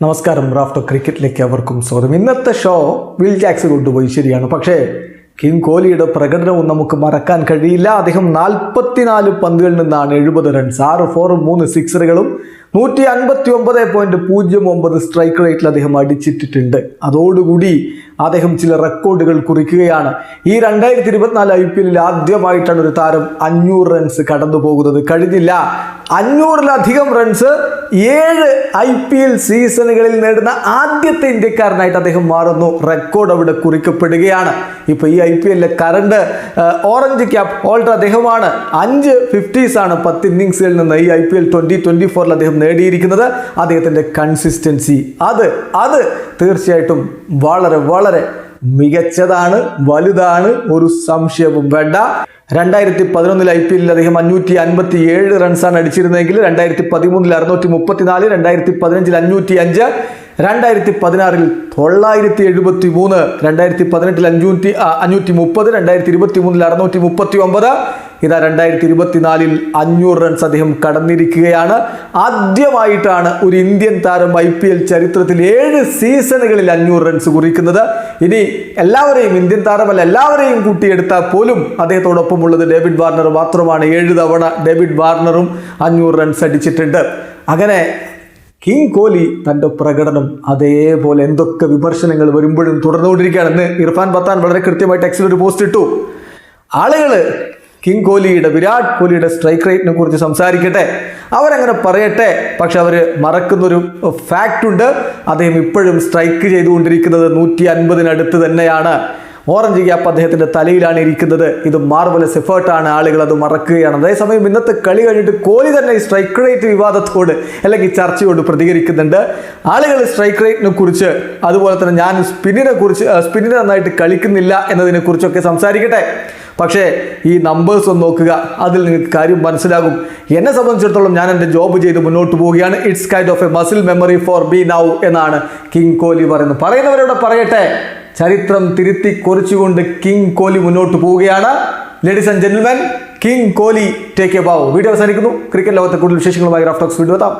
നമസ്കാരം. റാഫ്റ്റോ ക്രിക്കറ്റിലേക്ക് അവർക്കും സ്വാഗതം. ഇന്നത്തെ ഷോ വിൽ ജാക്സ് കൊണ്ടുപോയി ശരിയാണ്. പക്ഷേ കിങ് കോഹ്ലിയുടെ പ്രകടനവും നമുക്ക് മറക്കാൻ കഴിയില്ല. അദ്ദേഹം നാൽപ്പത്തിനാല് പന്തുകളിൽ നിന്നാണ് എഴുപത് റൺസ് ആറ് ഫോറും മൂന്ന് സിക്സറുകളും നൂറ്റി അൻപത്തി ഒമ്പത് പോയിന്റ് പൂജ്യം ഒമ്പത് സ്ട്രൈക്ക് റേറ്റിൽ അദ്ദേഹം അടിച്ചിട്ടിട്ടുണ്ട്. അതോടുകൂടി അദ്ദേഹം ചില റെക്കോർഡുകൾ കുറിക്കുകയാണ്. ഈ രണ്ടായിരത്തി ഇരുപത്തിനാല് ഐ പി എല്ലിൽ ആദ്യമായിട്ടാണ് ഒരു താരം അഞ്ഞൂറ് റൺസ് കടന്നു പോകുന്നത്. കഴിഞ്ഞില്ല. അഞ്ഞൂറിലധികം റൺസ് ഏഴ് ഐ പി എൽ സീസണുകളിൽ നേടുന്ന ആദ്യത്തെ ഇന്ത്യക്കാരനായിട്ട് അദ്ദേഹം മാറുന്നു. റെക്കോർഡ് അവിടെ കുറിക്കപ്പെടുകയാണ്. ഇപ്പോൾ ഈ ഐ പി എല്ലിലെ കറണ്ട് ഓറഞ്ച് ക്യാപ് ഹോൾഡർ അദ്ദേഹമാണ്. അഞ്ച് ഫിഫ്റ്റീസ് ആണ് പത്ത് ഇന്നിങ്സുകളിൽ നിന്ന് ഈ I P L twenty twenty ഫോറിൽ അദ്ദേഹം നേടിയിരിക്കുന്നത്. അദ്ദേഹത്തിന്റെ കൺസിസ്റ്റൻസി അത് അത് തീർച്ചയായിട്ടും വളരെ വളരെ മികച്ചതാണ് വലുതാണ് ഒരു സംശയവും വേണ്ട. രണ്ടായിരത്തി പതിനൊന്നിൽ ഐ പി എല്ലിൽ അദ്ദേഹം അഞ്ഞൂറ്റി അൻപത്തി ഏഴ് റൺസാണ് അടിച്ചിരുന്നതെങ്കിൽ രണ്ടായിരത്തി പതിമൂന്നിൽ അറുന്നൂറ്റി മുപ്പത്തിനാല് രണ്ടായിരത്തി പതിനഞ്ചിൽ അഞ്ഞൂറ്റി അഞ്ച് രണ്ടായിരത്തി പതിനാറിൽ തൊള്ളായിരത്തി എഴുപത്തി മൂന്ന് രണ്ടായിരത്തി പതിനെട്ടിൽ അഞ്ഞൂറ്റി അഞ്ഞൂറ്റി മുപ്പത് രണ്ടായിരത്തി ഇരുപത്തി മൂന്നിൽ അറുന്നൂറ്റി മുപ്പത്തി ഒമ്പത് ഇതാ രണ്ടായിരത്തി ഇരുപത്തിനാലിൽ അഞ്ഞൂറ് റൺസ് അദ്ദേഹം കടന്നിരിക്കുകയാണ്. ആദ്യമായിട്ടാണ് ഒരു ഇന്ത്യൻ താരം ഐ പി എൽ ചരിത്രത്തിൽ ഏഴ് സീസണുകളിൽ അഞ്ഞൂറ് റൺസ് കുറിക്കുന്നത്. ഇനി എല്ലാവരെയും ഇന്ത്യൻ താരമല്ല എല്ലാവരെയും കൂട്ടിയെടുത്താൽ പോലും അദ്ദേഹത്തോടൊപ്പം ഉള്ളത് ഡേവിഡ് വാർണർ മാത്രമാണ്. ഏഴ് തവണ ഡേവിഡ് വാർണറും അഞ്ഞൂറ് റൺസ് അടിച്ചിട്ടുണ്ട്. അങ്ങനെ കിങ് കോഹ്ലി തന്റെ പ്രകടനം അതേപോലെ എന്തൊക്കെ വിമർശനങ്ങൾ വരുമ്പോഴും തുടർന്നുകൊണ്ടിരിക്കുകയാണ്. ഇന്ന് ഇർഫാൻ പത്താൻ വളരെ കൃത്യമായി ടെക്സ്റ്റിൽ ഒരു പോസ്റ്റ് ഇട്ടു. ആളുകൾ കിങ് കോഹ്ലിയുടെ വിരാട് കോഹ്ലിയുടെ സ്ട്രൈക്ക് റേറ്റിനെ കുറിച്ച് സംസാരിക്കട്ടെ. അവരങ്ങനെ പറയട്ടെ പക്ഷെ അവർ മറക്കുന്നൊരു ഫാക്റ്റ് ഉണ്ട്. അദ്ദേഹം ഇപ്പോഴും സ്ട്രൈക്ക് ചെയ്തുകൊണ്ടിരിക്കുന്നത് നൂറ്റി അൻപതിനടുത്ത് തന്നെയാണ്. ഓറഞ്ച് ക്യാപ്പ് അദ്ദേഹത്തിന്റെ തലയിലാണ് ഇരിക്കുന്നത്. ഇത് മാർവലസ് എഫേർട്ടാണ് ആളുകൾ അത് മറക്കുകയാണ്. അതേസമയം ഇന്നത്തെ കളി കഴിഞ്ഞിട്ട് കോഹ്ലി തന്നെ ഈ സ്ട്രൈക്ക് റേറ്റ് വിവാദത്തോട് അല്ലെങ്കിൽ ചർച്ചയോട് പ്രതികരിക്കുന്നുണ്ട്. ആളുകൾ സ്ട്രൈക്ക് റേറ്റിനെ കുറിച്ച് അതുപോലെ തന്നെ ഞാൻ സ്പിന്നിനെ കുറിച്ച് സ്പിന്നിനെ നന്നായിട്ട് കളിക്കുന്നില്ല എന്നതിനെ കുറിച്ചൊക്കെ സംസാരിക്കട്ടെ. പക്ഷേ ഈ നമ്പേഴ്സ് ഒന്ന് നോക്കുക. അതിൽ നിങ്ങൾക്ക് കാര്യം മനസ്സിലാകും. എന്നെ സംബന്ധിച്ചിടത്തോളം ഞാൻ എന്റെ ജോബ് ചെയ്ത് മുന്നോട്ട് പോവുകയാണ്. It's kind of a muscle memory for be now എന്നാണ് കിങ് കോഹ്ലി പറയുന്നത്. പറയുന്നവരോട് പറയട്ടെ. ചരിത്രം തിരുത്തി കുറിച്ചുകൊണ്ട് കിങ് കോഹ്ലി മുന്നോട്ട് പോവുകയാണ്. Ladies and gentleman king Kohli take a bow video അവസാനിക്കുന്നു. ക്രിക്കറ്റ് ലോകത്തെ കൂടുതൽ വിശേഷങ്ങളുമായി റഫ്റ്റോക്സ് വീഡിയോ എത്താം.